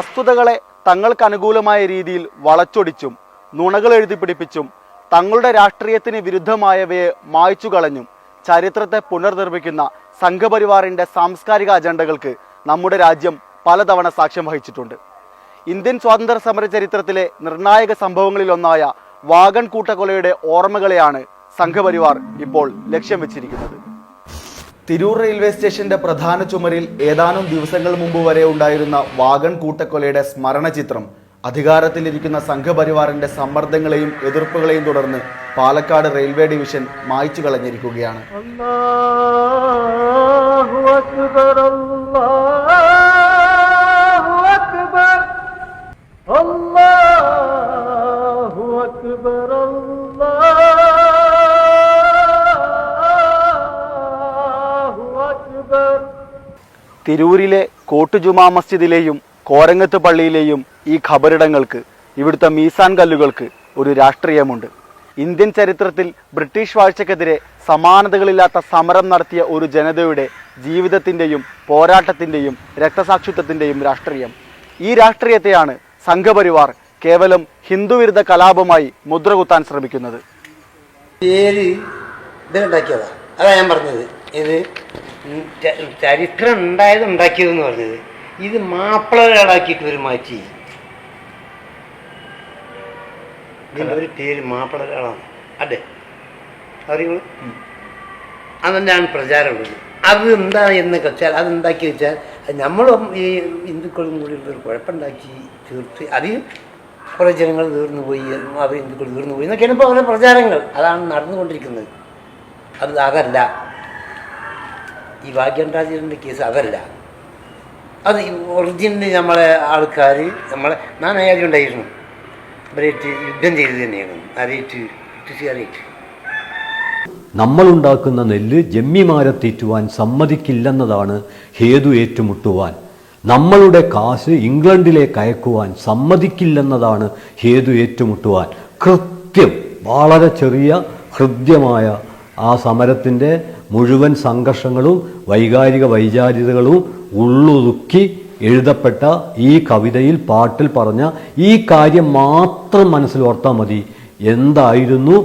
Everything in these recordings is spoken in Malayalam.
വസ്തുതകളെ തങ്ങൾക്ക് അനുകൂലമായ രീതിയിൽ വളച്ചൊടിച്ചും നുണകൾ എഴുതി പിടിപ്പിച്ചും തങ്ങളുടെ രാഷ്ട്രീയത്തിന് വിരുദ്ധമായവയെ മായ്ച്ചു കളഞ്ഞും ചരിത്രത്തെ പുനർനിർമ്മിക്കുന്ന സംഘപരിവാറിന്റെ സാംസ്കാരിക അജണ്ടകൾക്ക് നമ്മുടെ രാജ്യം പലതവണ സാക്ഷ്യം വഹിച്ചിട്ടുണ്ട്. ഇന്ത്യൻ സ്വാതന്ത്ര്യ സമര ചരിത്രത്തിലെ നിർണായക സംഭവങ്ങളിലൊന്നായ വാഗൺ കൂട്ടക്കൊലയുടെ ഓർമ്മകളെയാണ് സംഘപരിവാർ ഇപ്പോൾ ലക്ഷ്യം വെച്ചിരിക്കുന്നത്. തിരൂർ റെയിൽവേ സ്റ്റേഷന്റെ പ്രധാന ചുമരിൽ ഏതാനും ദിവസങ്ങൾ മുമ്പ് വരെ ഉണ്ടായിരുന്ന വാഗൺ കൂട്ടക്കൊലയുടെ സ്മരണ ചിത്രം അധികാരത്തിലിരിക്കുന്ന സംഘപരിവാറിന്റെ സമ്മർദ്ദങ്ങളെയും എതിർപ്പുകളെയും തുടർന്ന് പാലക്കാട് റെയിൽവേ ഡിവിഷൻ മായ്ച്ചു കളഞ്ഞിരിക്കുകയാണ്. തിരൂരിലെ കോട്ടുജുമാ മസ്ജിദിലെയും കോരങ്ങത്ത് പള്ളിയിലെയും ഈ ഖബറിടങ്ങൾക്ക് ഇവിടുത്തെ മീസാൻ കല്ലുകൾക്ക് ഒരു രാഷ്ട്രീയമുണ്ട്. ഇന്ത്യൻ ചരിത്രത്തിൽ ബ്രിട്ടീഷ് വാഴ്ചക്കെതിരെ സമാനതകളില്ലാത്ത സമരം നടത്തിയ ഒരു ജനതയുടെ ജീവിതത്തിന്റെയും പോരാട്ടത്തിന്റെയും രക്തസാക്ഷിത്വത്തിന്റെയും രാഷ്ട്രീയം. ഈ രാഷ്ട്രീയത്തെയാണ് സംഘപരിവാർ കേവലം ഹിന്ദുവിരുദ്ധ കലാപമായി മുദ്രകുത്താൻ ശ്രമിക്കുന്നത്. ഞാൻ പറഞ്ഞത്. ഇത് ചരിത്രം ഉണ്ടായത് ഉണ്ടാക്കിയതെന്ന് പറഞ്ഞത്. ഇത് മാപ്പിളകളാക്കിയിട്ട് ഒരു മാറ്റി. ഇതിന്റെ ഒരു പേര് മാപ്പിളകളാണ് അതെ. അറിയുള്ളൂ അതെന്നാണ് പ്രചാരമുള്ളത്. അത് എന്താ എന്നൊക്കെ വെച്ചാൽ അതെന്താക്കി വെച്ചാൽ നമ്മളും ഈ ഹിന്ദുക്കളും കൂടി ഒരു കുഴപ്പമുണ്ടാക്കി തീർത്ത് അത് കുറേ ജനങ്ങൾ തീർന്നു പോയി അവർ ഹിന്ദുക്കൾ തീർന്നു പോയി എന്നൊക്കെയാണ് ഇപ്പോൾ അവരുടെ പ്രചാരങ്ങൾ. അതാണ് നടന്നുകൊണ്ടിരിക്കുന്നത്. അത് അതല്ല. ഈ ഭാഗ്യണ്ടാജിന്റെ കേസ് അതല്ല. അത് ഒറിജിനൽ നമ്മളെ ആൾക്കാർ നമ്മളെ ഞാൻ ആദ്യം ഉണ്ടായിരുന്നു. അവരേറ്റ് യുദ്ധം ചെയ്ത് തന്നെയാണ്. അറിയിട്ട് കൃഷിക്കാരായിട്ട് നമ്മളുണ്ടാക്കുന്ന നെല്ല് ജമ്മിമാരെ തീറ്റുവാൻ സമ്മതിക്കില്ലെന്നതാണ് ഹേതു ഏറ്റുമുട്ടുവാൻ. നമ്മളുടെ കാശ് ഇംഗ്ലണ്ടിലേക്ക് അയക്കുവാൻ സമ്മതിക്കില്ലെന്നതാണ് ഹേതു ഏറ്റുമുട്ടുവാൻ. കൃത്യം വളരെ ചെറിയ ഹൃദ്യമായ ആ സമരത്തിന്റെ മുഴുവൻ സംഘർഷങ്ങളും വൈകാരിക വൈചാരിതകളും ഉള്ളൊതുക്കി എഴുതപ്പെട്ട ഈ കവിതയിൽ പാട്ടിൽ പറഞ്ഞ ഈ കാര്യം മാത്രം മനസ്സിൽ ഓർത്താൽ മതി. എന്തായിരുന്നു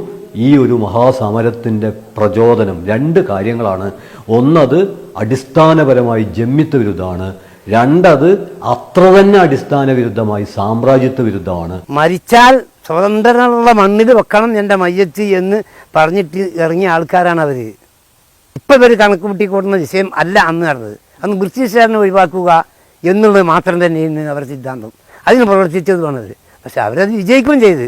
ഈ ഒരു മഹാസമരത്തിന്റെ പ്രചോദനം? രണ്ട് കാര്യങ്ങളാണ്. ഒന്നത് അടിസ്ഥാനപരമായി ജമ്മിത്വ വിരുദ്ധമാണ് രണ്ടത് അത്ര തന്നെ അടിസ്ഥാന വിരുദ്ധമായി സാമ്രാജ്യത്വ വിരുദ്ധമാണ് മരിച്ചാൽ സ്വതന്ത്രമുള്ള മണ്ണിൽ വെക്കണം എന്റെ മയ്യത്ത് എന്ന് പറഞ്ഞിട്ട് ഇറങ്ങിയ ആൾക്കാരാണ് അവർ ഇപ്പം ഇവർ കണക്ക് കൂട്ടിക്കൂട്ടുന്ന വിഷയം അല്ല അന്ന് നടന്നത്. അന്ന് ബ്രിട്ടീഷുകാരനെ ഒഴിവാക്കുക എന്നുള്ളത് മാത്രം തന്നെയാണ് അവരുടെ സിദ്ധാന്തം. അതിന് പ്രവർത്തിച്ചതുമാണത് പക്ഷെ അവരത് വിജയിക്കുകയും ചെയ്ത്.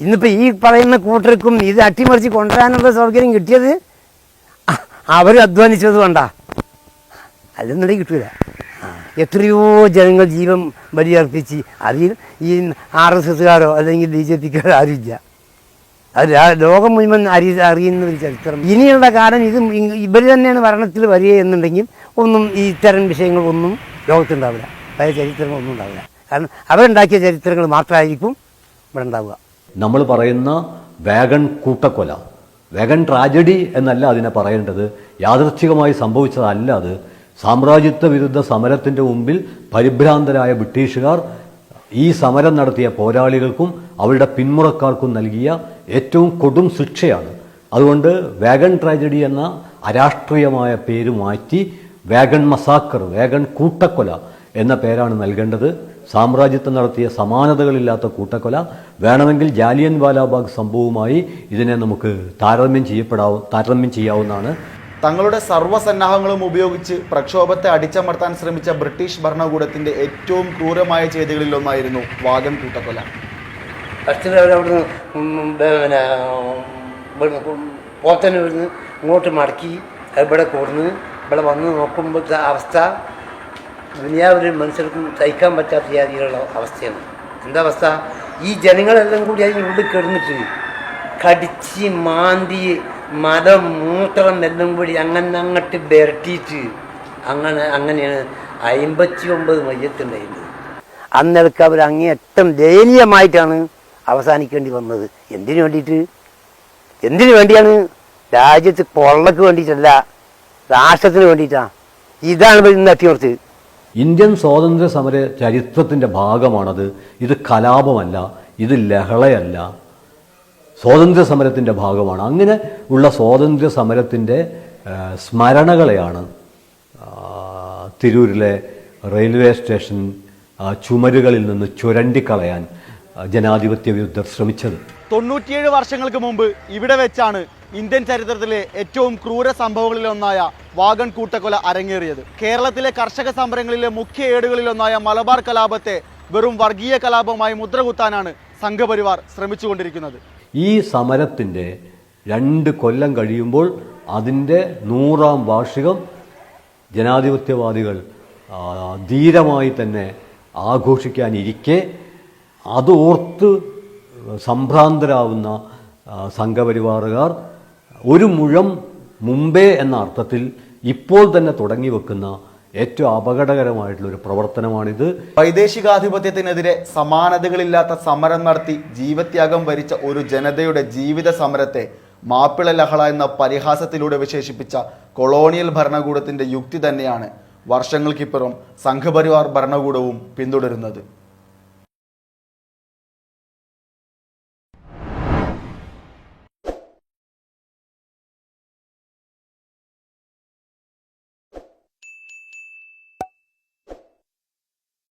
ഇന്നിപ്പോൾ ഈ പറയുന്ന കൂട്ടർക്കും ഇത് അട്ടിമറിച്ച് കൊണ്ടുവരാനുള്ള സൗകര്യം കിട്ടിയത് അവർ അധ്വാനിച്ചത് കൊണ്ടാ. അല്ലെന്നുണ്ടെങ്കിൽ കിട്ടൂല. എത്രയോ ജനങ്ങൾ ജീവൻ ബലിയർപ്പിച്ച് അതിൽ ഈ ആർ എസ് എസ്സുകാരോ അല്ലെങ്കിൽ ബി ജെ പിക്കാരോ ആരുമില്ല. അത് ലോകം മുഴുവൻ അരി അറിയുന്ന ഒരു ചരിത്രം. ഇനിയുള്ള കാലം ഇത് ഇവർ തന്നെയാണ് ഭരണത്തിൽ വരിക എന്നുണ്ടെങ്കിൽ ഒന്നും ഈ ഇത്തരം വിഷയങ്ങളൊന്നും ലോകത്തുണ്ടാവില്ല. പഴയ ചരിത്രങ്ങളൊന്നും ഉണ്ടാവില്ല. കാരണം അവരുണ്ടാക്കിയ ചരിത്രങ്ങൾ മാത്രമായിരിക്കും ഇവിടെ ഉണ്ടാവുക. നമ്മൾ പറയുന്ന വേഗൺ കൂട്ടക്കൊല വേഗൺ ട്രാജഡി എന്നല്ല അതിനെ പറയേണ്ടത്. യാദൃച്ഛികമായി സംഭവിച്ചതല്ല അത്. സാമ്രാജ്യത്വ വിരുദ്ധ സമരത്തിന്റെ മുമ്പിൽ പരിഭ്രാന്തരായ ബ്രിട്ടീഷുകാർ ഈ സമരം നടത്തിയ പോരാളികൾക്കും അവരുടെ പിന്മുറക്കാർക്കും നൽകിയ ഏറ്റവും കൊടും ശിക്ഷയാണ്. അതുകൊണ്ട് വാഗൺ ട്രാജഡി എന്ന അരാഷ്ട്രീയമായ പേര് മാറ്റി വാഗൺ മസാക്കർ വാഗൺ കൂട്ടക്കൊല എന്ന പേരാണ് നൽകേണ്ടത്. സാമ്രാജ്യത്വം നടത്തിയ സമാനതകളില്ലാത്ത കൂട്ടക്കൊല. വേണമെങ്കിൽ ജാലിയൻ വാലാബാഗ് സംഭവവുമായി ഇതിനെ നമുക്ക് താരതമ്യം ചെയ്യപ്പെടാവും താരതമ്യം ചെയ്യാവുന്നതാണ്. തങ്ങളുടെ സർവസന്നാഹങ്ങളും ഉപയോഗിച്ച് പ്രക്ഷോഭത്തെ അടിച്ചമർത്താൻ ശ്രമിച്ച ബ്രിട്ടീഷ് ഭരണകൂടത്തിന്റെ ഏറ്റവും ക്രൂരമായ ചെയ്തികളിലൊന്നായിരുന്നു വാഗൺ കൂട്ടക്കൊല. ഫസ്റ്റിൽ അവരവിടുന്ന് പിന്നെ പോത്തനെ ഇവിടുന്ന് ഇങ്ങോട്ട് മടക്കി ഇവിടെ കൊടുന്ന് ഇവിടെ വന്ന് നോക്കുമ്പോഴത്തെ അവസ്ഥ. ദുനിയാവിൽ മനുഷ്യർക്കും സഹിക്കാൻ പറ്റാത്ത രീതിയിലുള്ള അവസ്ഥയാണ്. എന്താ അവസ്ഥ? ഈ ജനങ്ങളെല്ലാം കൂടി അതിനുള്ളിൽ കിടന്നിട്ട് കടിച്ച് മാന്തി മലം മൂത്രം എല്ലാം കൂടി അങ്ങനെ അങ്ങോട്ട് ബെരട്ടിയിട്ട് അങ്ങനെ അങ്ങനെയാണ് അമ്പത്തി ഒമ്പത് മയ്യത്തുണ്ടായിരുന്നത്. അന്നിടക്ക് അവർ അങ്ങേയറ്റം ദയനീയമായിട്ടാണ് അവസാനിക്കേണ്ടി വന്നത്? എന്തിനു വേണ്ടിയിട്ട്? എന്തിനു വേണ്ടിയാണ്? രാജ്യത്ത് കൊള്ളക്ക് വേണ്ടിയിട്ടല്ല രാഷ്ട്രത്തിന് വേണ്ടിയിട്ടാണ് ഇതാണ് ഇന്ന് അട്ടിമറിച്ചത്. ഇന്ത്യൻ സ്വാതന്ത്ര്യ സമര ചരിത്രത്തിന്റെ ഭാഗമാണത്. ഇത് കലാപമല്ല ഇത് ലഹളയല്ല. സ്വാതന്ത്ര്യ സമരത്തിന്റെ ഭാഗമാണ്. അങ്ങനെ ഉള്ള സ്വാതന്ത്ര്യ സമരത്തിന്റെ സ്മരണകളെയാണ് തിരൂരിലെ റെയിൽവേ സ്റ്റേഷൻ ചുമരുകളിൽ നിന്ന് ചുരണ്ടിക്കളയാൻ ജനാധിപത്യ വിരുദ്ധർ ശ്രമിച്ചത്. തൊണ്ണൂറ്റിയേഴ് വർഷങ്ങൾക്ക് മുമ്പ് ഇവിടെ വെച്ചാണ് ഇന്ത്യൻ ചരിത്രത്തിലെ ഏറ്റവും ക്രൂര സംഭവങ്ങളിലൊന്നായ വാഗൺ കൂട്ടക്കൊല അരങ്ങേറിയത്. കേരളത്തിലെ കർഷക സമരങ്ങളിലെ മുഖ്യ ഏടുകളിലൊന്നായ മലബാർ കലാപത്തെ വെറും വർഗീയ കലാപമായി മുദ്രകുത്താനാണ് സംഘപരിവാർ ശ്രമിച്ചുകൊണ്ടിരിക്കുന്നത്. ഈ സമരത്തിന്റെ രണ്ട് കൊല്ലം കഴിയുമ്പോൾ അതിന്റെ നൂറാം വാർഷികം ജനാധിപത്യവാദികൾ ധീരമായി തന്നെ ആഘോഷിക്കാനിരിക്കെ അത് ഓർത്ത് സംഭ്രാന്തരാവുന്ന സംഘപരിവാറുകാർ ഒരു മുഴം മുമ്പേ എന്ന അർത്ഥത്തിൽ ഇപ്പോൾ തന്നെ തുടങ്ങി വെക്കുന്ന ഏറ്റവും അപകടകരമായിട്ടുള്ള ഒരു പ്രവർത്തനമാണിത്. വൈദേശികാധിപത്യത്തിനെതിരെ സമാനതകളില്ലാത്ത സമരം നടത്തി ജീവത്യാഗം വരിച്ച ഒരു ജനതയുടെ ജീവിത സമരത്തെ മാപ്പിള ലഹള എന്ന പരിഹാസത്തിലൂടെ വിശേഷിപ്പിച്ച കൊളോണിയൽ ഭരണകൂടത്തിന്റെ യുക്തി തന്നെയാണ് വർഷങ്ങൾക്കിപ്പുറം സംഘപരിവാർ ഭരണകൂടവും പിന്തുടരുന്നത്.